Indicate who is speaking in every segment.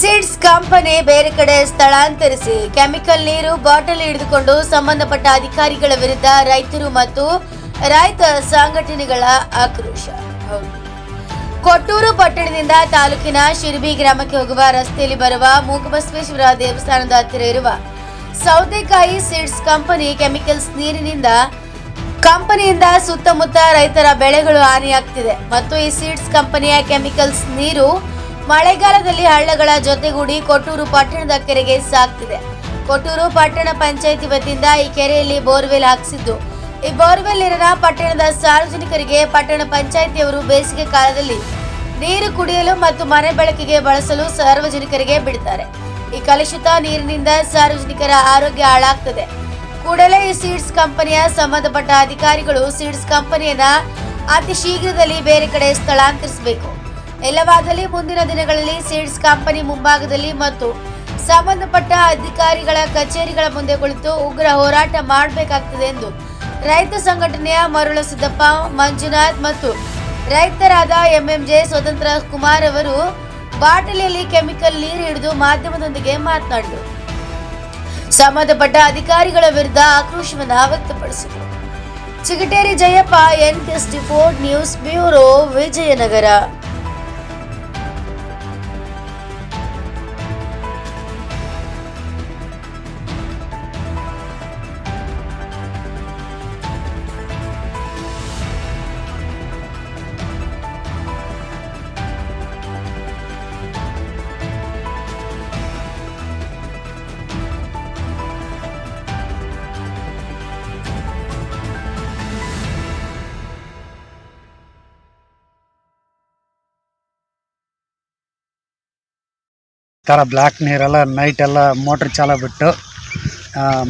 Speaker 1: Seeds company ಬೇರೆ ಕಡೆ ಸ್ಥಳಾಂತರಿಸಿ chemical ನೀರು ಬಾಟಲ್ ಹಿಡಿದುಕೊಂಡು ಸಂಬಂಧಪಟ್ಟ ಅಧಿಕಾರಿಗಳ ವಿರುದ್ಧ ರೈತರು ಮತ್ತು ರೈತ ಸಂಘಟನೆಗಳ ಆಕ್ರೋಶ. ಕೊಟ್ಟೂರು ಪಟ್ಟಣದಿಂದ ತಾಲೂಕಿನ ಶಿರ್ಬಿ ಗ್ರಾಮಕ್ಕೆ ಹೋಗುವ ರಸ್ತೆಯಲ್ಲಿ ಬರುವ ಮೂಕಬಸವೇಶ್ವರ ದೇವಸ್ಥಾನದ ಹತ್ತಿರ ಇರುವ ಸೌತೆಕಾಯಿ ಸೀಡ್ಸ್ ಕಂಪನಿ ಕೆಮಿಕಲ್ಸ್ ನೀರಿನಿಂದ ಕಂಪನಿಯಿಂದ ಸುತ್ತಮುತ್ತ ರೈತರ ಬೆಳೆಗಳು ಹಾನಿಯಾಗ್ತಿದೆ ಮತ್ತು ಈ ಸೀಡ್ಸ್ ಕಂಪನಿಯ ಕೆಮಿಕಲ್ಸ್ ನೀರು ಮಳೆಗಾಲದಲ್ಲಿ ಹಳ್ಳಗಳ ಜೊತೆಗೂಡಿ ಕೊಟ್ಟೂರು ಪಟ್ಟಣದ ಕೆರೆಗೆ ಸಾಕ್ತಿದೆ. ಕೊಟ್ಟೂರು ಪಟ್ಟಣ ಪಂಚಾಯಿತಿ ವತಿಯಿಂದ ಈ ಕೆರೆಯಲ್ಲಿ ಬೋರ್ವೆಲ್ ಹಾಕಿಸಿದ್ದು. ಈ ಬೋರ್ವೆಲ್ ನೀರನ್ನ ಪಟ್ಟಣದ ಸಾರ್ವಜನಿಕರಿಗೆ ಪಟ್ಟಣ ಪಂಚಾಯಿತಿಯವರು ಬೇಸಿಗೆ ಕಾಲದಲ್ಲಿ ನೀರು ಕುಡಿಯಲು ಮತ್ತು ಮನೆ ಬಳಕೆಗೆ ಬಳಸಲು ಸಾರ್ವಜನಿಕರಿಗೆ ಬಿಡುತ್ತಾರೆ ಈ ಕಲುಷಿತ ನೀರಿನಿಂದ ಸಾರ್ವಜನಿಕರ ಆರೋಗ್ಯ ಹಾಳಾಗ್ತದೆ. ಕೂಡಲೇ ಈ ಸೀಡ್ಸ್ ಕಂಪನಿಯ ಸಂಬಂಧಪಟ್ಟ ಅಧಿಕಾರಿಗಳು ಸೀಡ್ಸ್ ಕಂಪನಿಯನ್ನ ಅತಿ ಶೀಘ್ರದಲ್ಲಿ ಬೇರೆ ಕಡೆ ಸ್ಥಳಾಂತರಿಸಬೇಕು. ಇಲ್ಲವಾದಲ್ಲಿ ಮುಂದಿನ ದಿನಗಳಲ್ಲಿ ಸೀಡ್ಸ್ ಕಂಪನಿ ಮುಂಭಾಗದಲ್ಲಿ ಮತ್ತು ಸಂಬಂಧಪಟ್ಟ ಅಧಿಕಾರಿಗಳ ಕಚೇರಿಗಳ ಮುಂದೆ ಕುಳಿತು ಉಗ್ರ ಹೋರಾಟ ಮಾಡಬೇಕಾಗ್ತದೆ ಎಂದು ರೈತ ಸಂಘಟನೆಯ ಮರುಳ ಸಿದ್ದಪ್ಪ, ಮಂಜುನಾಥ್ ಮತ್ತು ರೈತರಾದ ಎಂಎಂಜೆ ಸ್ವತಂತ್ರ ಕುಮಾರ್ ಅವರು ಬಾಟಲಿಯಲ್ಲಿ ಕೆಮಿಕಲ್ ನೀರು ಹಿಡಿದು ಮಾಧ್ಯಮದೊಂದಿಗೆ ಮಾತನಾಡಿದರು. ಸಂಬಂಧಪಟ್ಟ ಅಧಿಕಾರಿಗಳ ವಿರುದ್ಧ ಆಕ್ರೋಶವನ್ನು ವ್ಯಕ್ತಪಡಿಸಿದರು. Chigateri Jayappa N four news bureau Vijayanagara.
Speaker 2: ಥರ ಬ್ಲ್ಯಾಕ್ ನೀರೆಲ್ಲ ನೈಟ್ ಎಲ್ಲ ಮೋಟ್ರ್ ಚಾಲ ಬಿಟ್ಟು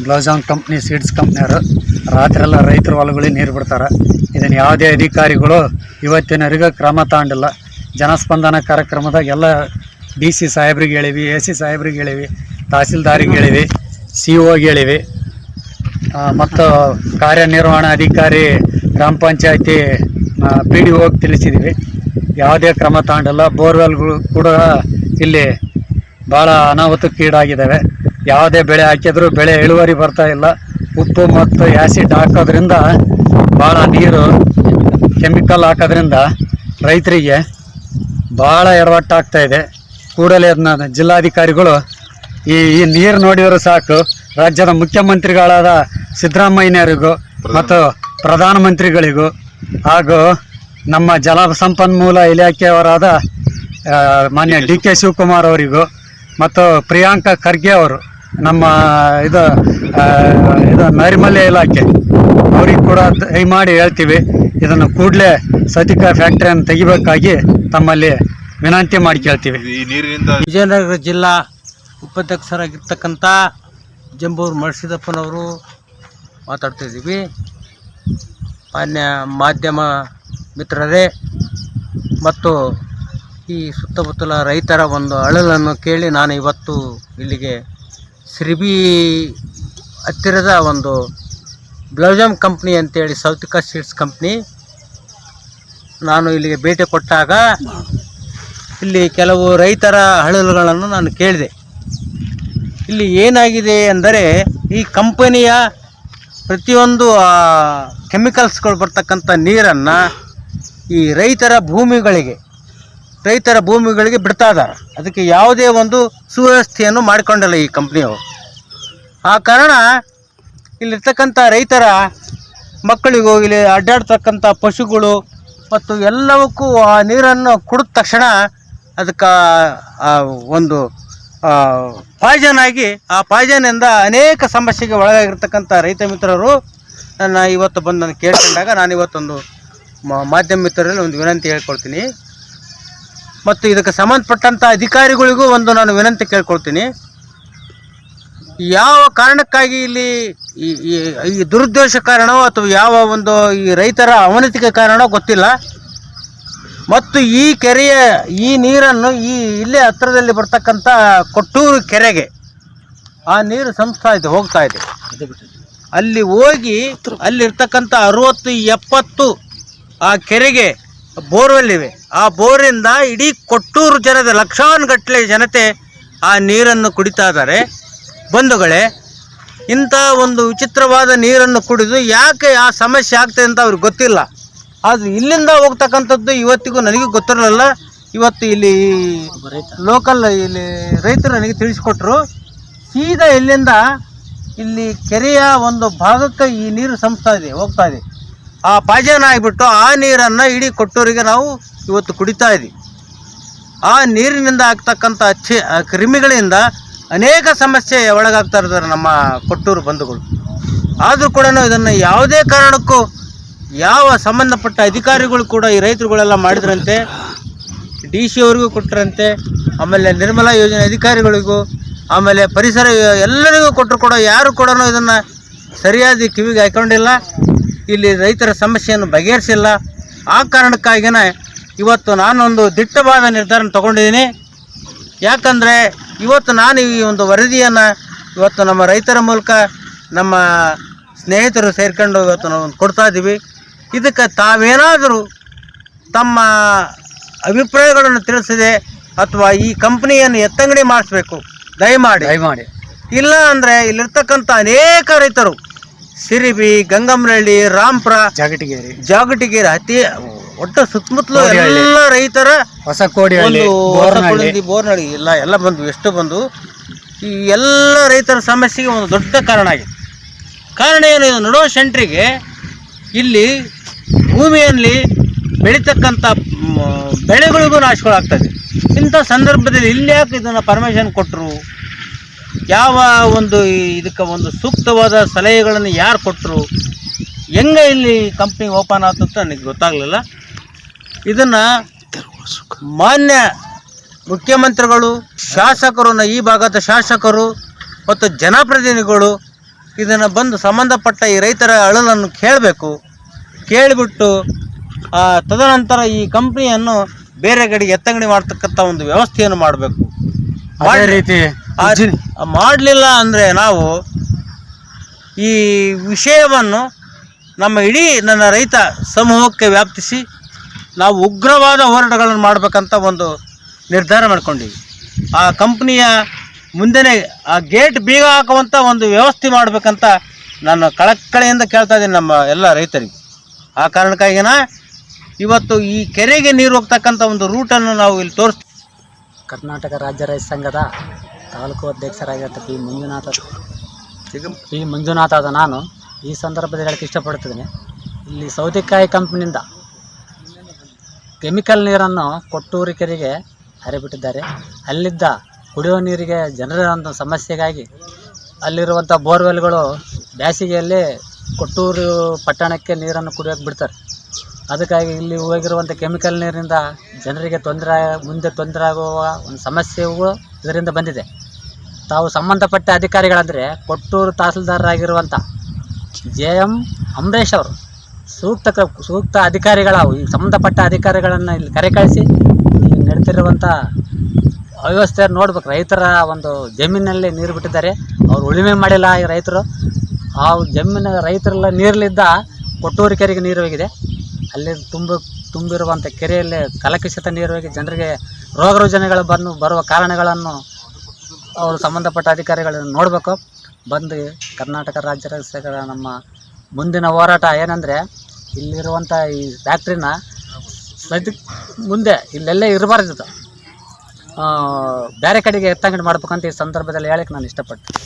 Speaker 2: ಬ್ಲೌಸಾಂಗ್ ಕಂಪ್ನಿ ಸೀಡ್ಸ್ ಕಂಪ್ನಿಯವರು ರಾತ್ರಿ ಎಲ್ಲ ರೈತರ ಹೊಲಗಳಿಗೆ ನೀರು ಬಿಡ್ತಾರೆ. ಇದನ್ನು ಯಾವುದೇ ಅಧಿಕಾರಿಗಳು ಇವತ್ತಿನವರೆಗೂ ಕ್ರಮ ತಗೊಂಡಿಲ್ಲ ಜನಸ್ಪಂದನ ಕಾರ್ಯಕ್ರಮದಾಗ ಎಲ್ಲ ಡಿ ಸಿ ಸಾಹೇಬ್ರಿಗೆ ಹೇಳಿವಿ ಎ ಸಿ ಸಾಹೇಬ್ರಿಗೆ ಹೇಳಿವಿ, ತಹಸೀಲ್ದಾರಿಗೆ ಹೇಳಿವಿ ಸಿ ಒಗೆ ಹೇಳಿವಿ. ಮತ್ತು ಕಾರ್ಯನಿರ್ವಹಣಾ ಅಧಿಕಾರಿ, ಗ್ರಾಮ ಪಂಚಾಯತಿ ಪಿ ಡಿ ಓಗೆ ತಿಳಿಸಿದ್ದೀವಿ ಯಾವುದೇ ಕ್ರಮ ತಗೊಂಡಿಲ್ಲ ಬೋರ್ವೆಲ್ಗಳು ಕೂಡ ಇಲ್ಲಿ ಭಾಳ ಅನಾಹುತಕ್ಕೀಡಾಗಿದ್ದಾವೆ ಯಾವುದೇ ಬೆಳೆ ಹಾಕಿದ್ರು ಬೆಳೆ ಇಳುವರಿ ಬರ್ತಾ ಇಲ್ಲ. ಉಪ್ಪು ಮತ್ತು ಆ್ಯಸಿಡ್ ಹಾಕೋದ್ರಿಂದ ಭಾಳ ನೀರು ಕೆಮಿಕಲ್ ಹಾಕೋದ್ರಿಂದ ರೈತರಿಗೆ ಭಾಳ ಎಡವಟ್ಟಾಗ್ತಾ ಇದೆ. ಕೂಡಲೇ ಅದನ್ನ ಜಿಲ್ಲಾಧಿಕಾರಿಗಳು ಈ ಈ ನೀರು ನೋಡಿದ್ರು ಸಾಕು. ರಾಜ್ಯದ ಮುಖ್ಯಮಂತ್ರಿಗಳಾದ ಸಿದ್ದರಾಮಯ್ಯನವರಿಗೂ ಮತ್ತು ಪ್ರಧಾನಮಂತ್ರಿಗಳಿಗೂ ಹಾಗೂ ನಮ್ಮ ಜಲ ಸಂಪನ್ಮೂಲ ಇಲಾಖೆಯವರಾದ ಮಾನ್ಯ ಡಿ ಕೆ ಶಿವಕುಮಾರ್ ಅವರಿಗೂ ಮತ್ತು ಪ್ರಿಯಾಂಕ ಖರ್ಗೆ ಅವರು ನಮ್ಮ ಇದು ಇದು ನೈರ್ಮಲ್ಯ ಇಲಾಖೆ. ಅವ್ರಿಗೆ ಕೂಡ ದಯಮಾಡಿ ಹೇಳ್ತೀವಿ ಇದನ್ನು ಕೂಡಲೇ ಸತಿಕ ಫ್ಯಾಕ್ಟ್ರಿಯನ್ನು ತೆಗಿಬೇಕಾಗಿ ತಮ್ಮಲ್ಲಿ ವಿನಂತಿ ಮಾಡಿ ಕೇಳ್ತೀವಿ.
Speaker 3: ಈ ನೀರಿನಿಂದ
Speaker 4: ವಿಜಯನಗರ ಜಿಲ್ಲಾ ಉಪಾಧ್ಯಕ್ಷರಾಗಿರ್ತಕ್ಕಂಥ ಜಂಬೂರು ಮರ್ಸಿದಪ್ಪನವರು ಮಾತಾಡ್ತಿದ್ದೀವಿ. ಮಾನ್ಯ ಮಾಧ್ಯಮ ಮಿತ್ರರೇ ಮತ್ತು ಈ ಸುತ್ತಮುತ್ತಲ ರೈತರ ಒಂದು ಅಳಲನ್ನು ಕೇಳಿ ನಾನು ಇವತ್ತು ಇಲ್ಲಿಗೆ ಸಿರಿಬಿ ಹತ್ತಿರದ ಒಂದು ಬ್ಲೌಜಮ್ ಕಂಪ್ನಿ ಅಂತೇಳಿ ಸೌತಿಕ ಸೀಡ್ಸ್ ಕಂಪ್ನಿ. ನಾನು ಇಲ್ಲಿಗೆ ಭೇಟಿ ಕೊಟ್ಟಾಗ ಇಲ್ಲಿ ಕೆಲವು ರೈತರ ಅಳಲುಗಳನ್ನು ನಾನು ಕೇಳಿದೆ. ಇಲ್ಲಿ ಏನಾಗಿದೆ ಅಂದರೆ ಈ ಕಂಪನಿಯ ಪ್ರತಿಯೊಂದು ಕೆಮಿಕಲ್ಸ್ಗಳು ಬರ್ತಕ್ಕಂಥ ನೀರನ್ನು ಈ ರೈತರ ಭೂಮಿಗಳಿಗೆ ರೈತರ ಭೂಮಿಗಳಿಗೆ ಬಿಡ್ತಾ ಇದ್ದಾರೆ. ಅದಕ್ಕೆ ಯಾವುದೇ ಒಂದು ಸುವ್ಯವಸ್ಥೆಯನ್ನು ಮಾಡಿಕೊಂಡಿಲ್ಲ ಈ ಕಂಪ್ನಿಯವರು. ಆ ಕಾರಣ ಇಲ್ಲಿರ್ತಕ್ಕಂಥ ರೈತರ ಮಕ್ಕಳಿಗೂ, ಇಲ್ಲಿ ಅಡ್ಡಾಡ್ತಕ್ಕಂಥ ಪಶುಗಳು ಮತ್ತು ಎಲ್ಲವಕ್ಕೂ ಆ ನೀರನ್ನು ಕುಡಿದ ತಕ್ಷಣ ಅದಕ್ಕೆ ಒಂದು ಪಾಯ್ಜನ್ ಆಗಿ, ಆ ಪಾಯ್ಜನಿಂದ ಅನೇಕ ಸಮಸ್ಯೆಗೆ ಒಳಗಾಗಿರ್ತಕ್ಕಂಥ ರೈತ ಮಿತ್ರರು ನನ್ನ ಇವತ್ತು ಬಂದು ನಾನು ಕೇಳ್ಕೊಂಡಾಗ ನಾನು ಇವತ್ತೊಂದು ಮಾಧ್ಯಮ ಮಿತ್ರರಲ್ಲಿ ಒಂದು ವಿನಂತಿ ಹೇಳ್ಕೊಳ್ತೀನಿ. ಮತ್ತು ಇದಕ್ಕೆ ಸಂಬಂಧಪಟ್ಟಂಥ ಅಧಿಕಾರಿಗಳಿಗೂ ಒಂದು ನಾನು ವಿನಂತಿ ಕೇಳ್ಕೊಳ್ತೀನಿ. ಯಾವ ಕಾರಣಕ್ಕಾಗಿ ಇಲ್ಲಿ ಈ ದುರುದ್ದೇಶ ಕಾರಣವೋ ಅಥವಾ ಯಾವ ಒಂದು ಈ ರೈತರ ಅವನತಿಗೆ ಕಾರಣವೋ ಗೊತ್ತಿಲ್ಲ. ಮತ್ತು ಈ ಕೆರೆಯ, ಈ ನೀರನ್ನು ಈ ಇಲ್ಲೇ ಹತ್ತಿರದಲ್ಲಿ ಬರ್ತಕ್ಕಂಥ ಕೊಟ್ಟೂರು ಕೆರೆಗೆ ಆ ನೀರು ಸಂಸ್ತಾ ಇದೆ, ಹೋಗ್ತಾ ಇದೆ. ಅಲ್ಲಿ ಹೋಗಿ ಅಲ್ಲಿರ್ತಕ್ಕಂಥ ಅರುವತ್ತು ಎಪ್ಪತ್ತು ಆ ಕೆರೆಗೆ ಬೋರ್ವೆಲ್ ಇವೆ. ಆ ಬೋರಿಂದ ಇಡೀ ಕೊಟ್ಟೂರು ಜನತೆ, ಲಕ್ಷಾನುಗಟ್ಟಲೆ ಜನತೆ ಆ ನೀರನ್ನು ಕುಡಿತಾ ಇದ್ದಾರೆ. ಬಂಧುಗಳೇ, ಇಂಥ ಒಂದು ವಿಚಿತ್ರವಾದ ನೀರನ್ನು ಕುಡಿದು ಯಾಕೆ ಆ ಸಮಸ್ಯೆ ಆಗ್ತದೆ ಅಂತ ಅವ್ರಿಗೆ ಗೊತ್ತಿಲ್ಲ. ಆದರೆ ಇಲ್ಲಿಂದ ಹೋಗ್ತಕ್ಕಂಥದ್ದು ಇವತ್ತಿಗೂ ನನಗೂ ಗೊತ್ತಿರಲಿಲ್ಲ. ಇವತ್ತು ಇಲ್ಲಿ ಲೋಕಲ್ ಇಲ್ಲಿ ರೈತರು ನನಗೆ ತಿಳಿಸ್ಕೊಟ್ರು. ಸೀದಾ ಇಲ್ಲಿಂದ ಇಲ್ಲಿ ಕೆರೆಯ ಒಂದು ಭಾಗಕ್ಕೆ ಈ ನೀರು ಸಂಸ್ತಾ ಇದೆ, ಹೋಗ್ತಾ ಇದೆ. ಆ ಪಾಜನ ಆಗಿಬಿಟ್ಟು ಆ ನೀರನ್ನು ಇಡೀ ಕೊಟ್ಟೂರಿಗೆ ನಾವು ಇವತ್ತು ಕುಡಿತಾ ಇದ್ದೀವಿ. ಆ ನೀರಿನಿಂದ ಆಗ್ತಕ್ಕಂಥ ಅಚ್ಚಿ ಕ್ರಿಮಿಗಳಿಂದ ಅನೇಕ ಸಮಸ್ಯೆ ಒಳಗಾಗ್ತಾ ಇರ್ತಾರೆ ನಮ್ಮ ಕೊಟ್ಟೂರು ಬಂಧುಗಳು. ಆದರೂ ಕೂಡ ಇದನ್ನು ಯಾವುದೇ ಕಾರಣಕ್ಕೂ ಯಾವ ಸಂಬಂಧಪಟ್ಟ ಅಧಿಕಾರಿಗಳು ಕೂಡ ಈ ರೈತರುಗಳೆಲ್ಲ ಮಾಡಿದ್ರಂತೆ, ಡಿ ಸಿ ಅವರಿಗೂ ಕೊಟ್ಟರಂತೆ ಆಮೇಲೆ ನಿರ್ಮಲಾ ಯೋಜನೆ ಅಧಿಕಾರಿಗಳಿಗೂ, ಆಮೇಲೆ ಪರಿಸರ ಎಲ್ಲರಿಗೂ ಕೊಟ್ಟರು ಕೂಡ ಯಾರು ಕೂಡ ಇದನ್ನು ಸರಿಯಾದ ಕಿವಿಗೆ ಹಾಕೊಂಡಿಲ್ಲ. ಇಲ್ಲಿ ರೈತರ ಸಮಸ್ಯೆಯನ್ನು ಬಗೆಹರಿಸಿಲ್ಲ. ಆ ಕಾರಣಕ್ಕಾಗಿಯೇ ಇವತ್ತು ನಾನೊಂದು ದಿಟ್ಟವಾದ ನಿರ್ಧಾರ ತಗೊಂಡಿದ್ದೀನಿ. ಯಾಕಂದರೆ ಇವತ್ತು ನಾನು ಈ ಒಂದು ವರದಿಯನ್ನು ಇವತ್ತು ನಮ್ಮ ರೈತರ ಮೂಲಕ ನಮ್ಮ ಸ್ನೇಹಿತರು ಸೇರ್ಕೊಂಡು ಇವತ್ತು ನಾವು ಕೊಡ್ತಾ ಇದ್ದೀವಿ. ಇದಕ್ಕೆ ತಾವೇನಾದರೂ ತಮ್ಮ ಅಭಿಪ್ರಾಯಗಳನ್ನು ತಿಳಿಸಿದೆ ಅಥವಾ ಈ ಕಂಪ್ನಿಯನ್ನು ಎತ್ತಂಗಡಿ ಮಾಡಿಸ್ಬೇಕು. ದಯಮಾಡಿ.
Speaker 2: ದಯಮಾಡಿ.
Speaker 4: ಇಲ್ಲ ಅಂದರೆ ಇಲ್ಲಿರ್ತಕ್ಕಂಥ ಅನೇಕ ರೈತರು ಸಿರಿಬಿ ಗಂಗಮ್ಮನಹಳ್ಳಿ ರಾಂಪುರ
Speaker 2: ಜಾಗಟಿಗೇರಿ.
Speaker 4: ಜಾಗಟಿಗೇರಿ ಅತಿ ಒಟ್ಟು ಸುತ್ತಮುತ್ತಲು ಎಲ್ಲ ರೈತರ
Speaker 2: ಹೊಸ ಕೋಡಿ
Speaker 4: ಒಂದು
Speaker 2: ಬೋರ್ನಹಳ್ಳಿ.
Speaker 4: ಇಲ್ಲ ಎಲ್ಲ ಬಂದು ಎಷ್ಟು ಬಂದು ಈ ಎಲ್ಲ ರೈತರ ಸಮಸ್ಯೆಗೆ ಒಂದು ದೊಡ್ಡ ಕಾರಣ ಆಗಿದೆ. ಕಾರಣ ಏನು ಇದು ನಡೋ ಸೆಂಟ್ರಿಗೆ ಇಲ್ಲಿ ಭೂಮಿಯಲ್ಲಿ ಬೆಳೀತಕ್ಕಂಥ ಬೆಳೆಗಳಿಗೂ ನಾಶಗಳಾಗ್ತದೆ. ಇಂಥ ಸಂದರ್ಭದಲ್ಲಿ ಇಲ್ಲಿ ಯಾಕೆ ಇದನ್ನು ಪರ್ಮಿಷನ್ ಕೊಟ್ಟರು ಯಾವ ಒಂದು ಇದಕ್ಕೆ ಒಂದು ಸೂಕ್ತವಾದ ಸಲಹೆಗಳನ್ನು ಯಾರು ಕೊಟ್ಟರು, ಹೆಂಗೆ ಇಲ್ಲಿ ಕಂಪ್ನಿ ಓಪನ್ ಆಯ್ತು ಅಂತ ನನಗೆ ಗೊತ್ತಾಗಲಿಲ್ಲ. ಇದನ್ನು ಮಾನ್ಯ ಮುಖ್ಯಮಂತ್ರಿಗಳು, ಶಾಸಕರು ಈ ಭಾಗದ ಶಾಸಕರು ಮತ್ತು ಜನಪ್ರತಿನಿಧಿಗಳು ಇದನ್ನು ಬಂದು ಸಂಬಂಧಪಟ್ಟ ಈ ರೈತರ ಅಳಲನ್ನು ಕೇಳಬೇಕು. ಕೇಳಿಬಿಟ್ಟು ತದನಂತರ ಈ ಕಂಪ್ನಿಯನ್ನು ಬೇರೆ ಕಡೆಗೆ ಎತ್ತಂಗಡಿ ಮಾಡ್ತಕ್ಕಂಥ ಒಂದು ವ್ಯವಸ್ಥೆಯನ್ನು ಮಾಡಬೇಕು.
Speaker 2: ಅದೇ ರೀತಿ
Speaker 4: ಮಾಡಲಿಲ್ಲ ಅಂದರೆ ನಾವು ಈ ವಿಷಯವನ್ನು ನಮ್ಮ ಇಡೀ ನನ್ನ ರೈತ ಸಮೂಹಕ್ಕೆ ವ್ಯಾಪ್ತಿಸಿ ನಾವು ಉಗ್ರವಾದ ಹೋರಾಟಗಳನ್ನು ಮಾಡಬೇಕಂತ ಒಂದು ನಿರ್ಧಾರ ಮಾಡ್ಕೊಂಡಿವಿ. ಆ ಕಂಪ್ನಿಯ ಮುಂದೆನೇ ಆ ಗೇಟ್ ಬೀಗ ಹಾಕುವಂಥ ಒಂದು ವ್ಯವಸ್ಥೆ ಮಾಡಬೇಕಂತ ನಾನು ಕಳಕಳಿಯಿಂದ ಕೇಳ್ತಾ ಇದ್ದೀನಿ ನಮ್ಮ ಎಲ್ಲ ರೈತರಿಗೆ. ಆ ಕಾರಣಕ್ಕಾಗಿನ ಇವತ್ತು ಈ ಕೆರೆಗೆ ನೀರು ಹೋಗ್ತಕ್ಕಂಥ ಒಂದು ರೂಟನ್ನು ನಾವು ಇಲ್ಲಿ ತೋರಿಸ್ತೀವಿ.
Speaker 3: ಕರ್ನಾಟಕ ರಾಜ್ಯ ರೈತ ಸಂಘದ ತಾಲೂಕು ಅಧ್ಯಕ್ಷರಾಗಿರ್ತ ಪಿ ಮಂಜುನಾಥ ಪಿ ಮಂಜುನಾಥ ಆದ ನಾನು ಈ ಸಂದರ್ಭದಲ್ಲಿ ಹೇಳಕ್ಕೆ ಇಷ್ಟಪಡ್ತಿದ್ದೀನಿ ಇಲ್ಲಿ ಸೌತೆಕಾಯಿ ಕಂಪ್ನಿಯಿಂದ ಕೆಮಿಕಲ್ ನೀರನ್ನು ಕೊಟ್ಟೂರು ಕೆರೆಗೆ ಹರಿಬಿಟ್ಟಿದ್ದಾರೆ. ಅಲ್ಲಿದ್ದ ಕುಡಿಯುವ ನೀರಿಗೆ ಜನರ ಒಂದು ಸಮಸ್ಯೆಗಾಗಿ ಅಲ್ಲಿರುವಂಥ ಬೋರ್ವೆಲ್ಗಳು ಬ್ಯಾಸಿಗೆಯಲ್ಲಿ ಕೊಟ್ಟೂರು ಪಟ್ಟಣಕ್ಕೆ ನೀರನ್ನು ಕುಡಿಯೋಕೆ ಬಿಡ್ತಾರೆ. ಅದಕ್ಕಾಗಿ ಇಲ್ಲಿ ಹೋಗಿರುವಂಥ ಕೆಮಿಕಲ್ ನೀರಿನಿಂದ ಜನರಿಗೆ ತೊಂದರೆ ಮುಂದೆ ತೊಂದರೆ ಆಗುವ ಒಂದು ಸಮಸ್ಯೆಗಳು ಇದರಿಂದ ಬಂದಿದೆ. ತಾವು ಸಂಬಂಧಪಟ್ಟ ಅಧಿಕಾರಿಗಳಂದರೆ ಕೊಟ್ಟೂರು ತಹಸೀಲ್ದಾರರಾಗಿರುವಂಥ ಜೆ ಎಂ ಅಂಬರೀಷ್ ಅವರು ಸೂಕ್ತ ಕ- ಸೂಕ್ತ ಅಧಿಕಾರಿಗಳ ಈ ಸಂಬಂಧಪಟ್ಟ ಅಧಿಕಾರಿಗಳನ್ನು ಇಲ್ಲಿ ಕರೆ ಕಳಿಸಿ ಇಲ್ಲಿ ನಡೀತಿರುವಂಥ ಅವ್ಯವಸ್ಥೆ ನೋಡ್ಬೇಕು. ರೈತರ ಒಂದು ಜಮೀನಲ್ಲಿ ನೀರು ಬಿಟ್ಟಿದ್ದಾರೆ. ಅವರು ಉಳುಮೆ ಮಾಡಿಲ್ಲ ಈ ರೈತರು. ಆ ಜಮೀನು ರೈತರೆಲ್ಲ ನೀರಲ್ಲಿದ್ದ ಕೊಟ್ಟೂರು ಕೆರೆಗೆ ನೀರು ಹೋಗಿದೆ. ಅಲ್ಲಿ ತುಂಬ ತುಂಬಿರುವಂಥ ಕೆರೆಯಲ್ಲಿ ಕಲಕುಷಿತ ನೀರು ಹೋಗಿ ಜನರಿಗೆ ರೋಗ ರುಜಿನಗಳು ಬಂದು ಬರುವ ಕಾರಣಗಳನ್ನು ಅವರು ಸಂಬಂಧಪಟ್ಟ ಅಧಿಕಾರಿಗಳನ್ನು ನೋಡಬೇಕು. ಬಂದು ಕರ್ನಾಟಕ ರಾಜ್ಯ ಸರ್ಕಾರ ನಮ್ಮ ಮುಂದಿನ ಹೋರಾಟ ಏನಂದರೆ, ಇಲ್ಲಿರುವಂಥ ಈ ಫ್ಯಾಕ್ಟ್ರಿನ ಸದ್ಯ ಮುಂದೆ ಇಲ್ಲೆಲ್ಲೇ ಇರಬಾರ್ದಿತ್ತು ಬೇರೆ ಕಡೆಗೆ ಎತ್ತಂಗಡಿ ಮಾಡ್ಬೇಕಂತ ಈ ಸಂದರ್ಭದಲ್ಲಿ ಹೇಳಕ್ಕೆ ನಾನು ಇಷ್ಟಪಡ್ತೀನಿ.